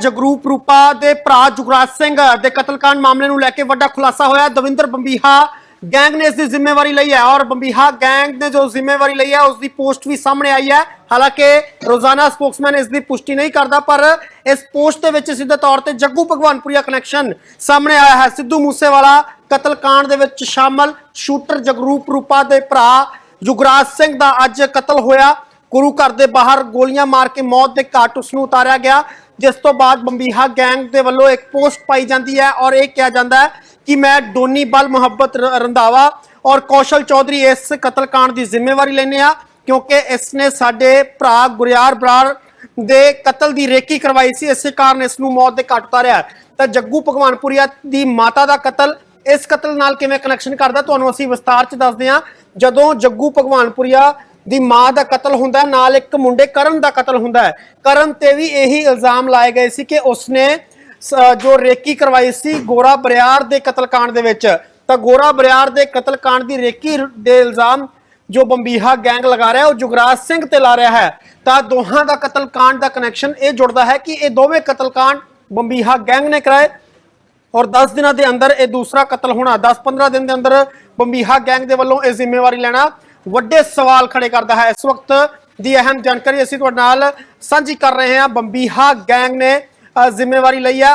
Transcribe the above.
ਜਗਰੂਪ ਰੂਪਾ ਦੇ ਭਰਾ ਜੁਗਰਾਜ ਸਿੰਘ ਦੇ ਕਤਲकांड ਮਾਮਲੇ ਨੂੰ ਲੈ ਕੇ ਵੱਡਾ ਖੁਲਾਸਾ ਹੋਇਆ। ਦਵਿੰਦਰ ਬੰਬੀਹਾ ਗੈਂਗ ਨੇ ਇਸ ਦੀ ਜ਼ਿੰਮੇਵਾਰੀ ਲਈ ਹੈ ਔਰ ਬੰਬੀਹਾ ਗੈਂਗ ਨੇ ਜੋ ਜ਼ਿੰਮੇਵਾਰੀ ਲਈ ਹੈ ਉਸ ਦੀ ਪੋਸਟ ਵੀ ਸਾਹਮਣੇ ਆਈ ਹੈ। ਹਾਲਾਂਕਿ ਰੋਜ਼ਾਨਾ ਸਪੋਕਸਮੈਨ ਇਸ ਦੀ ਪੁਸ਼ਟੀ ਨਹੀਂ ਕਰਦਾ, ਪਰ ਇਸ ਪੋਸਟ ਦੇ ਵਿੱਚ ਸਿੱਧੇ ਤੌਰ ਤੇ ਜੱਗੂ ਭਗਵਾਨਪੁਰੀਆ ਕਨੈਕਸ਼ਨ ਸਾਹਮਣੇ ਆਇਆ ਹੈ। ਸਿੱਧੂ ਮੂਸੇਵਾਲਾ ਕਤਲकांड ਦੇ ਵਿੱਚ ਸ਼ਾਮਲ ਸ਼ੂਟਰ ਜਗਰੂਪ ਰੂਪਾ ਦੇ ਭਰਾ ਜੁਗਰਾਜ ਸਿੰਘ ਦਾ ਅੱਜ ਕਤਲ ਹੋਇਆ। ਗੁਰੂ ਘਰ ਦੇ ਬਾਹਰ ਗੋਲੀਆਂ ਮਾਰ ਕੇ ਮੌਤ ਦੇ ਘਾਟ ਉਸ ਨੂੰ ਉਤਾਰਿਆ ਗਿਆ, ਜਿਸ ਤੋਂ ਬਾਅਦ ਬੰਬੀਹਾ ਗੈਂਗ ਦੇ ਵੱਲੋਂ ਇੱਕ ਪੋਸਟ ਪਾਈ ਜਾਂਦੀ ਹੈ ਔਰ ਇਹ ਕਿਹਾ ਜਾਂਦਾ ਹੈ ਕਿ ਮੈਂ ਡੋਨੀ ਬਲ ਮੁਹੱਬਤ ਰ- ਰੰਧਾਵਾ ਔਰ ਕੌਸ਼ਲ ਚੌਧਰੀ ਇਸ ਕਤਲकांड ਦੀ ਜ਼ਿੰਮੇਵਾਰੀ ਲੈਨੇ ਆ ਕਿਉਂਕਿ ਇਸ ਨੇ ਸਾਡੇ ਭਰਾ ਗੁਰਿਆਰ ਬਰਾੜ ਦੇ ਕਤਲ ਦੀ ਰੇਕੀ ਕਰਵਾਈ ਸੀ, ਇਸੇ ਕਾਰਨ ਇਸ ਨੂੰ ਮੌਤ ਦੇ ਘਾਟ ਉਤਾਰਿਆ ਹੈ। ਤਾਂ ਜੱਗੂ ਭਗਵਾਨਪੁਰੀਆ ਦੀ ਮਾਤਾ ਦਾ ਕਤਲ ਇਸ ਕਤਲ ਨਾਲ ਕਿਵੇਂ ਕਨੈਕਸ਼ਨ ਕਰਦਾ, ਤੁਹਾਨੂੰ ਅਸੀਂ ਵਿਸਤਾਰ ਚ ਦੱਸਦੇ ਹਾਂ ਜਦੋਂ ਜੱਗੂ ਭਗਵਾਨਪੁਰੀਆ ਦੀ ਮਾਂ ਦਾ ਕਤਲ ਹੁੰਦਾ, ਨਾਲ ਇੱਕ ਮੁੰਡੇ ਕਰਨ ਦਾ ਕਤਲ ਹੁੰਦਾ ਹੈ। ਕਰਨ ਤੇ ਵੀ ਇਹੀ ਇਲਜ਼ਾਮ ਲਾਏ ਗਏ ਸੀ ਕਿ ਉਸਨੇ ਜੋ ਰੇਕੀ ਕਰਵਾਈ ਸੀ ਗੋਰਾ ਬਰਿਆਰ ਦੇ ਕਤਲकांड ਦੇ ਵਿੱਚ, ਤਾਂ ਗੋਰਾ ਬਰਿਆਰ ਦੇ ਕਤਲकांड ਦੀ ਰੇਕੀ ਦੇ ਇਲਜ਼ਾਮ ਜੋ ਬੰਬੀਹਾ ਗੈਂਗ ਲਗਾ ਰਿਹਾ, ਉਹ ਜੁਗਰਾਜ ਸਿੰਘ ਤੇ ਲਾ ਰਿਹਾ ਹੈ। ਤਾਂ ਦੋਹਾਂ ਦਾ ਕਤਲकांड ਦਾ ਕਨੈਕਸ਼ਨ ਇਹ ਜੁੜਦਾ ਹੈ ਕਿ ਇਹ ਦੋਵੇਂ ਕਤਲकांड ਬੰਬੀਹਾ ਗੈਂਗ ਨੇ ਕਰਾਏ। ਔਰ 10 ਦਿਨਾਂ ਦੇ ਅੰਦਰ ਇਹ ਦੂਸਰਾ ਕਤਲ ਹੋਣਾ 10-15 ਦਿਨ ਦੇ ਅੰਦਰ ਬੰਬੀਹਾ ਗੈਂਗ ਦੇ ਵੱਲੋਂ ਇਹ ਜ਼ਿੰਮੇਵਾਰੀ ਲੈਣਾ। ਵੱਡੇ ਸਵਾਲ ਖੜੇ ਕਰਦਾ ਹੈ। ਇਸ ਵਕਤ ਦੀ ਅਹਿਮ ਜਾਣਕਾਰੀ ਅਸੀਂ ਤੁਹਾਡੇ ਨਾਲ ਸਾਂਝੀ ਕਰ ਰਹੇ ਹਾਂ। ਬੰਬੀਹਾ ਗੈਂਗ ਨੇ ਜ਼ਿੰਮੇਵਾਰੀ ਲਈ ਹੈ।